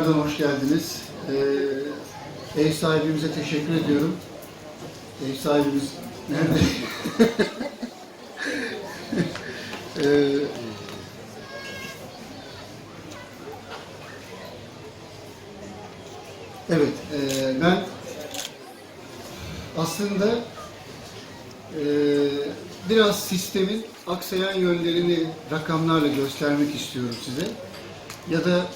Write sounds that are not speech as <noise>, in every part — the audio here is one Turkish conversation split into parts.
tekrardan hoş geldiniz. Ee, ev sahibimize teşekkür ediyorum. Ev sahibimiz nerede? <laughs> Ee, evet, e, ben aslında e, biraz sistemin aksayan yönlerini rakamlarla göstermek istiyorum size. Ya da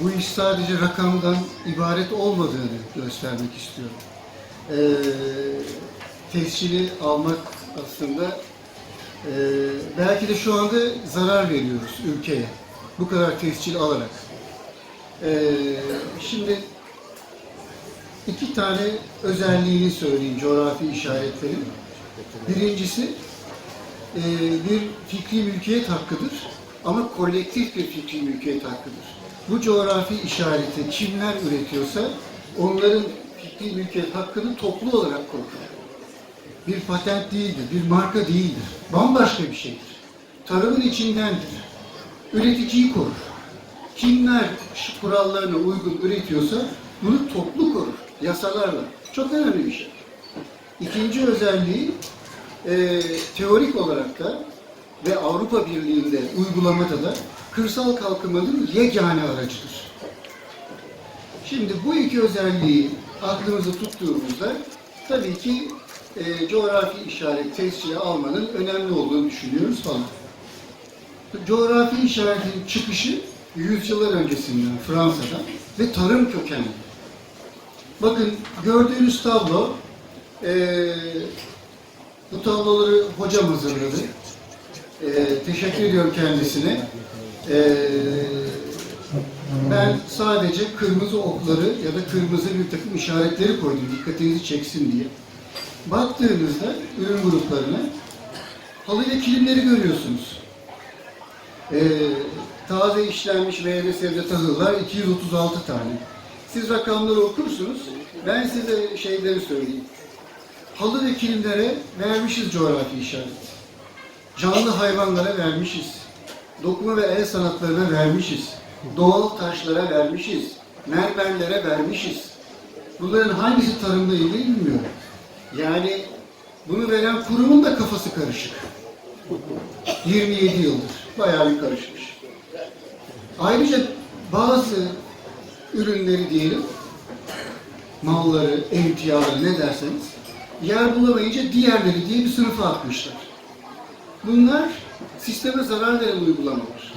bu iş sadece rakamdan ibaret olmadığını göstermek istiyorum. Ee, tescili almak aslında e, belki de şu anda zarar veriyoruz ülkeye. Bu kadar tescil alarak. Ee, şimdi iki tane özelliğini söyleyeyim coğrafi işaretlerin. Birincisi e, bir fikri mülkiyet hakkıdır ama kolektif bir fikri mülkiyet hakkıdır. Bu coğrafi işareti kimler üretiyorsa onların fikri mülkiyet hakkını toplu olarak korur. Bir patent değildir, bir marka değildir. Bambaşka bir şeydir. Tarımın içindendir. Üreticiyi korur. Kimler şu kurallarına uygun üretiyorsa bunu toplu korur. Yasalarla. Çok önemli bir şey. İkinci özelliği e, teorik olarak da ve Avrupa Birliği'nde uygulamada da kırsal kalkınmanın yegane aracıdır. Şimdi bu iki özelliği aklımızda tuttuğumuzda tabii ki e, coğrafi işaret tescili almanın önemli olduğunu düşünüyoruz falan. Coğrafi işaretin çıkışı yüzyıllar öncesinden Fransa'dan ve tarım kökenli. Bakın gördüğünüz tablo e, bu tabloları hocam hazırladı. Ee, teşekkür ediyorum kendisine. Ee, ben sadece kırmızı okları ya da kırmızı bir takım işaretleri koydum dikkatinizi çeksin diye. Baktığınızda ürün gruplarına halı ve kilimleri görüyorsunuz. Ee, taze işlenmiş meyve sebze tahıllar 236 tane. Siz rakamları okursunuz. Ben size şeyleri söyleyeyim. Halı ve kilimlere vermişiz coğrafi işaret. Canlı hayvanlara vermişiz. Dokuma ve el sanatlarına vermişiz. Doğal taşlara vermişiz. Mermerlere vermişiz. Bunların hangisi tarımla ilgili bilmiyorum. Yani bunu veren kurumun da kafası karışık. 27 yıldır. Bayağı bir karışmış. Ayrıca bazı ürünleri diyelim, malları, emtiaları ne derseniz, yer bulamayınca diğerleri diye bir sınıfa atmışlar. Bunlar sisteme zarar veren uygulamalar.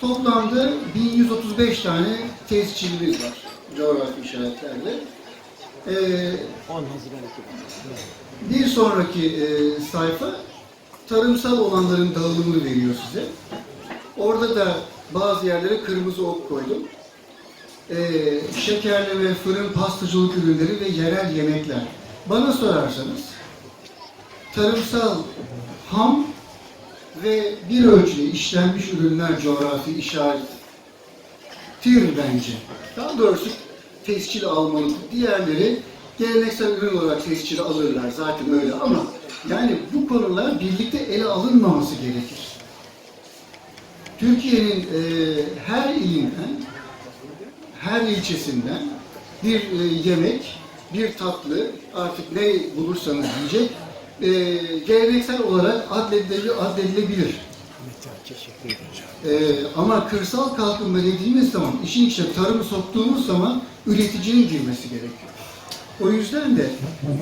Toplamda 1135 tane tescilimiz var coğrafi işaretlerle. Ee, 10 Haziran 2000. bir sonraki e, sayfa tarımsal olanların dağılımını veriyor size. Orada da bazı yerlere kırmızı ok koydum. Ee, şekerleme, fırın, pastacılık ürünleri ve yerel yemekler. Bana sorarsanız tarımsal ham ve bir ölçüde işlenmiş ürünler coğrafi işarettir bence. Daha doğrusu tescil almalı. Diğerleri geleneksel ürün olarak tescili alırlar zaten öyle ama yani bu konular birlikte ele alınmaması gerekir. Türkiye'nin e, her ilinden, her ilçesinden bir e, yemek, bir tatlı, artık ne bulursanız yiyecek, e, geleneksel olarak adledilebilir. adledilebilir. Ederim. Ee, ama kırsal kalkınma dediğimiz zaman, işin içine tarımı soktuğumuz zaman üreticinin girmesi gerekiyor. O yüzden de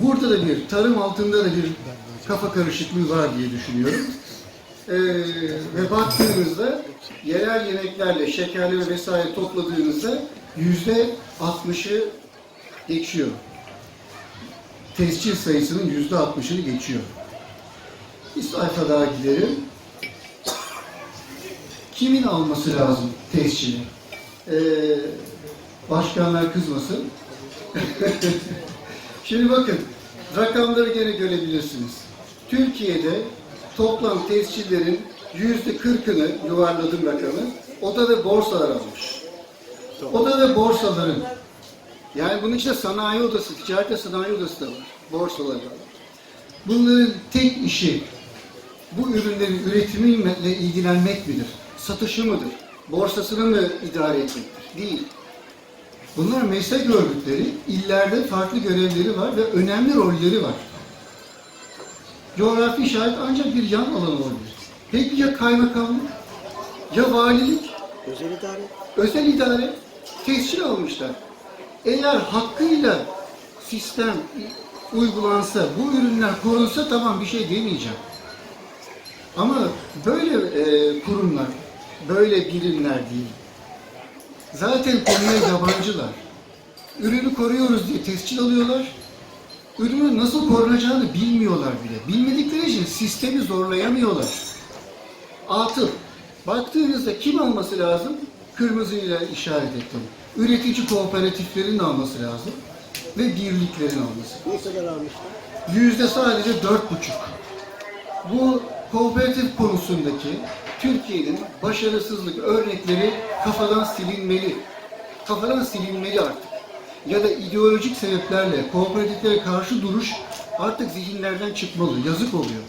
burada da bir tarım altında da bir kafa karışıklığı var diye düşünüyorum. Ee, ve baktığınızda yerel yemeklerle şekerleri vesaire topladığınızda yüzde 60'ı geçiyor. Tescil sayısının yüzde 60'ını geçiyor. Bir sayfa daha gidelim kimin alması lazım tescili? Ee, başkanlar kızmasın. <laughs> Şimdi bakın, rakamları gene görebilirsiniz. Türkiye'de toplam tescillerin yüzde kırkını yuvarladım rakamı, oda ve borsalar almış. Oda ve borsaların, yani bunun içinde sanayi odası, ticaret ve sanayi odası da var, borsalar da var. Bunların tek işi bu ürünlerin üretimiyle ilgilenmek midir? Satışı mıdır? Borsasını mı idare etmektir? Değil. Bunlar meslek örgütleri, illerde farklı görevleri var ve önemli rolleri var. Coğrafi işaret ancak bir yan alan olabilir. Peki ya kaymakamlık? Ya valilik? Özel idare. Özel idare tescil almışlar. Eğer hakkıyla sistem uygulansa, bu ürünler korunsa tamam bir şey demeyeceğim. Ama böyle e, kurumlar, böyle birimler değil. Zaten konuya yabancılar. Ürünü koruyoruz diye tescil alıyorlar. Ürünün nasıl korunacağını bilmiyorlar bile. Bilmedikleri için sistemi zorlayamıyorlar. Atıl. Baktığınızda kim alması lazım? Kırmızıyla işaret ettim. Üretici kooperatiflerin alması lazım ve birliklerin alması. Ne kadar almışlar? Yüzde sadece dört buçuk. Bu kooperatif konusundaki Türkiye'nin başarısızlık örnekleri kafadan silinmeli. Kafadan silinmeli artık. Ya da ideolojik sebeplerle kooperatiflere karşı duruş artık zihinlerden çıkmalı. Yazık oluyor.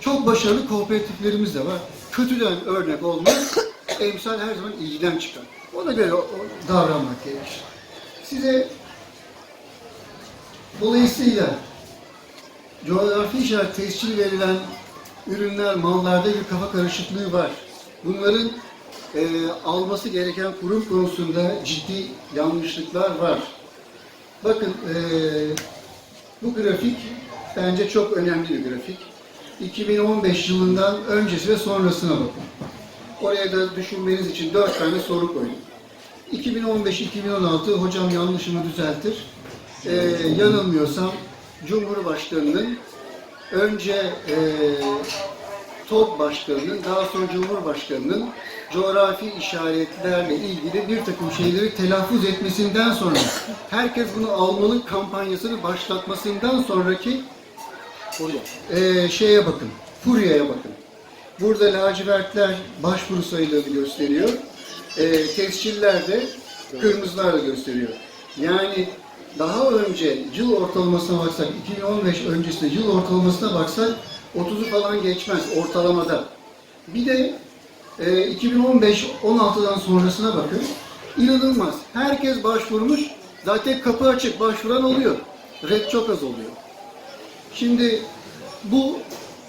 Çok başarılı kooperatiflerimiz de var. Kötüden örnek olmaz. Emsal her zaman iyiden çıkar. Ona göre davranmak gerekir. Size dolayısıyla coğrafi işaret tescil verilen ürünler, mallarda bir kafa karışıklığı var. Bunların e, alması gereken kurum konusunda ciddi yanlışlıklar var. Bakın e, bu grafik bence çok önemli bir grafik. 2015 yılından öncesi ve sonrasına bakın. Oraya da düşünmeniz için dört tane soru koydum. 2015-2016 hocam yanlışımı düzeltir. Ee, yanılmıyorsam Cumhurbaşkanı'nın önce e, TOP Başkanı'nın daha sonra Cumhurbaşkanı'nın coğrafi işaretlerle ilgili bir takım şeyleri telaffuz etmesinden sonra herkes bunu almalı kampanyasını başlatmasından sonraki ee, şeye bakın, Furya'ya bakın. Burada lacivertler başvuru sayılarını gösteriyor. Ee, tesciller de kırmızılarla gösteriyor. Yani daha önce yıl ortalamasına baksak, 2015 öncesinde yıl ortalamasına baksak 30'u falan geçmez ortalamada. Bir de e, 2015-16'dan sonrasına bakın. İnanılmaz. Herkes başvurmuş. Zaten kapı açık. Başvuran oluyor. Red çok az oluyor. Şimdi bu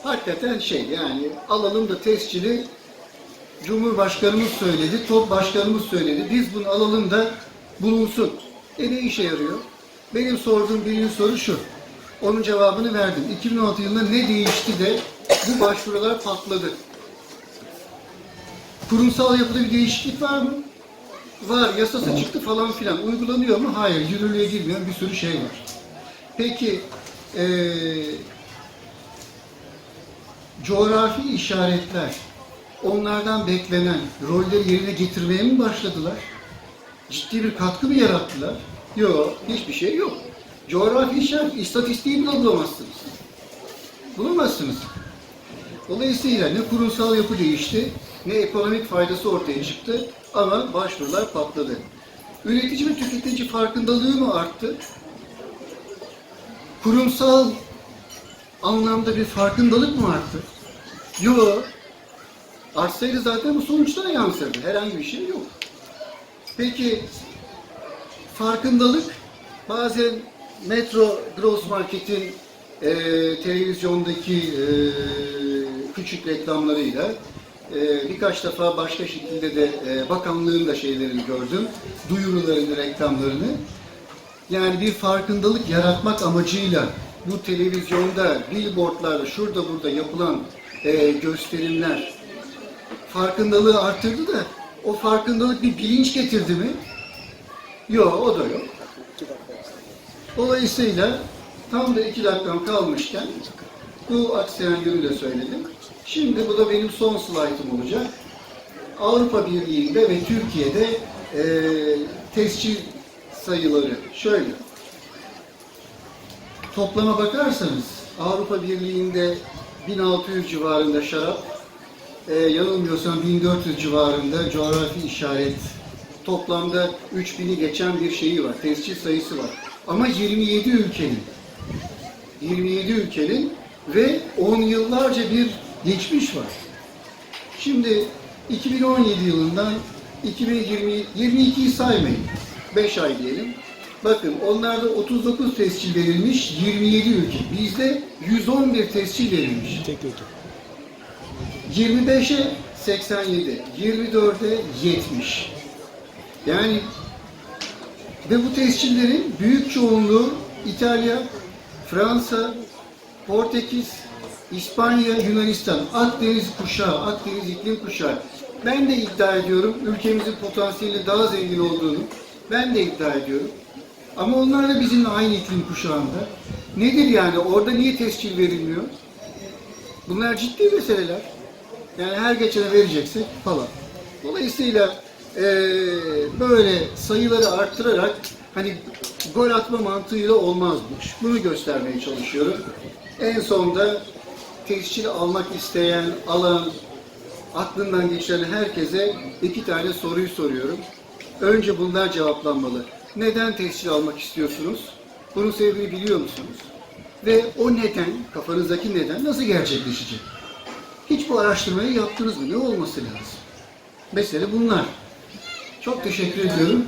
hakikaten şey yani alalım da tescili Cumhurbaşkanımız söyledi, top başkanımız söyledi. Biz bunu alalım da bulunsun. E ne işe yarıyor? Benim sorduğum birinci soru şu. Onun cevabını verdim. 2016 yılında ne değişti de bu başvurular patladı? Kurumsal yapıda bir değişiklik var mı? Var. Yasası çıktı falan filan. Uygulanıyor mu? Hayır. Yürürlüğe girmeyen bir sürü şey var. Peki eee coğrafi işaretler onlardan beklenen rolleri yerine getirmeye mi başladılar? Ciddi bir katkı mı yarattılar? Yok, hiçbir şey yok. Coğrafi işaret, istatistiği bile bulamazsınız. Bulamazsınız. Dolayısıyla ne kurumsal yapı değişti, ne ekonomik faydası ortaya çıktı ama başvurular patladı. Üretici ve tüketici farkındalığı mı arttı? Kurumsal anlamda bir farkındalık mı arttı? Yok. Artsaydı zaten bu sonuçlara yansırdı. Herhangi bir şey yok. Peki farkındalık bazen Metro Gross Market'in e, televizyondaki e, küçük reklamlarıyla e, birkaç defa başka şekilde de e, bakanlığın da şeylerini gördüm. Duyurularını, reklamlarını. Yani bir farkındalık yaratmak amacıyla bu televizyonda, billboardlarda, şurada burada yapılan e, gösterimler farkındalığı arttırdı da o farkındalık bir bilinç getirdi mi? Yok, o da yok. Dolayısıyla tam da iki dakikam kalmışken bu aksayan yönü de söyledim. Şimdi bu da benim son slaytım olacak. Avrupa Birliği'nde ve Türkiye'de e, tescil sayıları şöyle. Toplama bakarsanız Avrupa Birliği'nde 1600 civarında şarap, e, yanılmıyorsam 1400 civarında coğrafi işaret toplamda 3000'i geçen bir şeyi var, tescil sayısı var. Ama 27 ülkenin 27 ülkenin ve 10 yıllarca bir geçmiş var. Şimdi 2017 yılından 2020 22'yi saymayın. 5 ay diyelim. Bakın onlarda 39 tescil verilmiş 27 ülke. Bizde 111 tescil verilmiş. Tek ülke. 25'e 87, 24'e 70. Yani ve bu tescillerin büyük çoğunluğu İtalya, Fransa, Portekiz, İspanya, Yunanistan, Akdeniz kuşağı, Akdeniz iklim kuşağı. Ben de iddia ediyorum ülkemizin potansiyeli daha zengin olduğunu. Ben de iddia ediyorum. Ama onlar da bizimle aynı iklim kuşağında. Nedir yani? Orada niye tescil verilmiyor? Bunlar ciddi meseleler. Yani her geçene vereceksek falan. Dolayısıyla eee, böyle sayıları arttırarak hani gol atma mantığıyla olmazmış. Bunu göstermeye çalışıyorum. En sonda tescil almak isteyen, alan, aklından geçen herkese iki tane soruyu soruyorum. Önce bunlar cevaplanmalı. Neden tescil almak istiyorsunuz? Bunun sebebini biliyor musunuz? Ve o neden, kafanızdaki neden nasıl gerçekleşecek? Hiç bu araştırmayı yaptınız mı? Ne olması lazım? Mesele bunlar. Çok teşekkür ediyorum.